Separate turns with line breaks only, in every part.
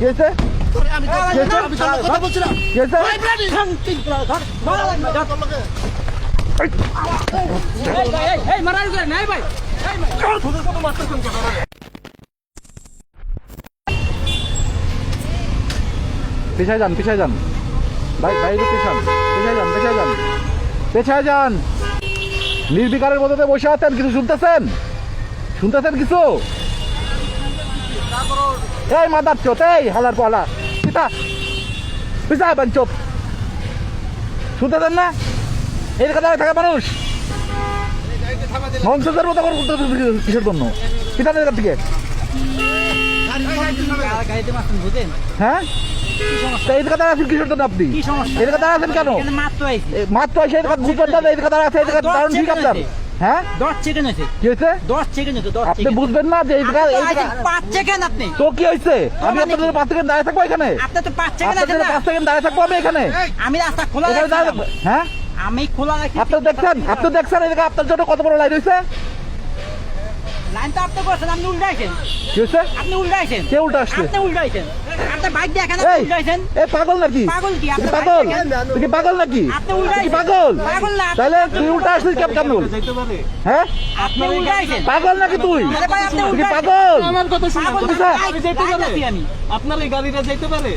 কি
আমি কথা বলছিলাম
কি পিছায় যান পিছায় যান। ভাই ভাই পিছান। পিছায় যান পিছায় যান। পেছায় যান। নির্বিকারের মধ্যে বসে আছেন কিছু শুনতেছেন? শুনতেছেন কিছু? এই মাদার চোত এই হালার পালা। পিতা পিতা বান চোপ। শুনতেছেন না? এই কথা থাকে মানুষ। ননসেন্সের মতো করে কিসের জন্য? পিতা এখান থেকে। হ্যাঁ? তা এই কথা আছেন কিসের জন্য আপনি?
কি
কথা আছেন কেন?
মাত্র আইছি।
এ, মাত্র এসে এই কথা বুঝবেন না কথা আছে এই কথা দারুণ ঠিক আপনার। হ্যাঁ?
দশ সেকেন্ড হয়েছে।
কি হয়েছে?
দশ সেকেন্ড হয়েছে দশ
আপনি বুঝবেন না যে এই জায়গা এই জায়গা
পাঁচ সেকেন্ড আপনি।
তো কি হয়েছে? আমি আপনাদের পাঁচ সেকেন্ড দাঁড়িয়ে থাকব এখানে?
আপনার তো পাঁচ সেকেন্ড
আপনাদের পাঁচ সেকেন্ড দাঁড়িয়ে থাকব আমি এখানে?
আমি রাস্তা খোলা
এখানে দাঁড়িয়ে
রাখছিলাম।
থাকব। হ্যাঁ?
আমি খোলা রাখি
আপনি দেখছেন? আপনি দেখছেন এই আপনার জন্য কত বড় লাইন হয়েছে?
লাইন তো আপনি করছেন আপনি উল্টাইছেন
কি হয়েছে?
আপনি উল্টাইছেন
কে উল্টা আসছে?
আপনি উল্টাইছেন
পাগল নাকি?
পাগল
তুই কি পাগল নাকি? পাগল? তাহলে তুই উল্টা আসছিস কেমন? কেমন হ্যাঁ? পাগল নাকি তুই? তুই কি পাগল?
আমার কথা আপনার এই গাড়িটা যেতে পারে।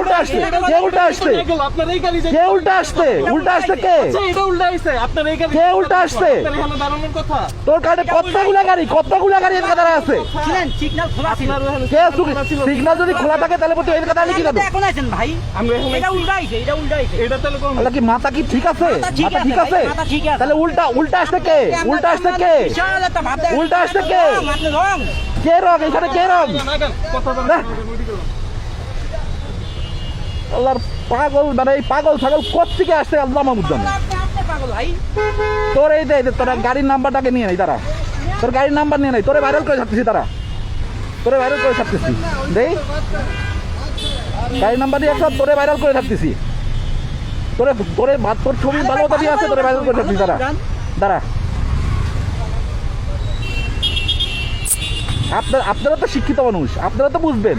উল্টা আসছে কে উল্টা আসছে
আপনার এই গাড়ি যেতে
কে উল্টা আসছে উল্টা আসছে কে?
আচ্ছা, এটা উল্টা হইছে আপনার এই গাড়ি
কে উল্টা আসছে?
আপনার এখানে দাঁড়ানোর কথা।
তোর কাছে কতগুলা গাড়ি? কতগুলা গাড়ি আছে?
ছিলেন সিগন্যাল খোলা ছিল।
কে সিগন্যাল যদি খোলা থাকে তাহলে তুই এদিকে দাঁড়িয়ে কি
আপনি
করব
এখন আছেন ভাই।
আমরা এখানে
এটা উল্টাইছে এটা উল্টাইছে।
এটা তাহলে কোন
কি মাথা কি ঠিক আছে?
মাথা ঠিক আছে।
তাহলে উল্টা উল্টা আসছে কে? উল্টা আসছে কে?
বিশাল একটা ভাব
উল্টা আসছে কে? কে রং? এখানে কে রং? আল্লাহর পাগল মানে এই পাগল ছাগল কোথেকে আসছে আল্লাহ মাহমুদ জানে তোর এই দে তোর গাড়ির নাম্বারটাকে নিয়ে নেই তারা তোর গাড়ির নাম্বার নিয়ে নেই তোরে ভাইরাল করে ছাড়তেছি তারা তোরে ভাইরাল করে থাকতেছি দেই। গাড়ির নাম্বার দিয়ে একসাথ তোরে ভাইরাল করে থাকতেছি তোরে তোরে ভাত তোর ছবি ভালো দিয়ে আছে তোরে ভাইরাল করে ছাড়তেছি। তারা দাঁড়া। আপনার আপনারা তো শিক্ষিত মানুষ আপনারা তো বুঝবেন।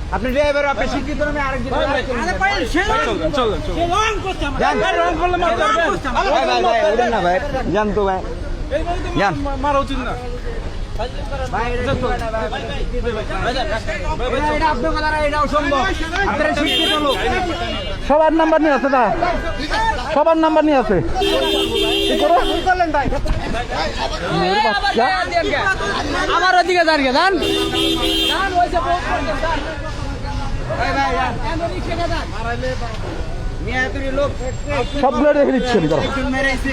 আপনি ড্রাইভার আপনি শিক্ষিত আমি আরেকজন উঠেন না ভাই জান তো ভাই
মারা উচিত না
সবার নাম্বার নিয়ে আছে না সবার নাম্বার নিয়ে আছে
আমার ওদিকে দাঁড়িয়ে যান মিয়া তুমি
রেখে
দিচ্ছেন মেরেছে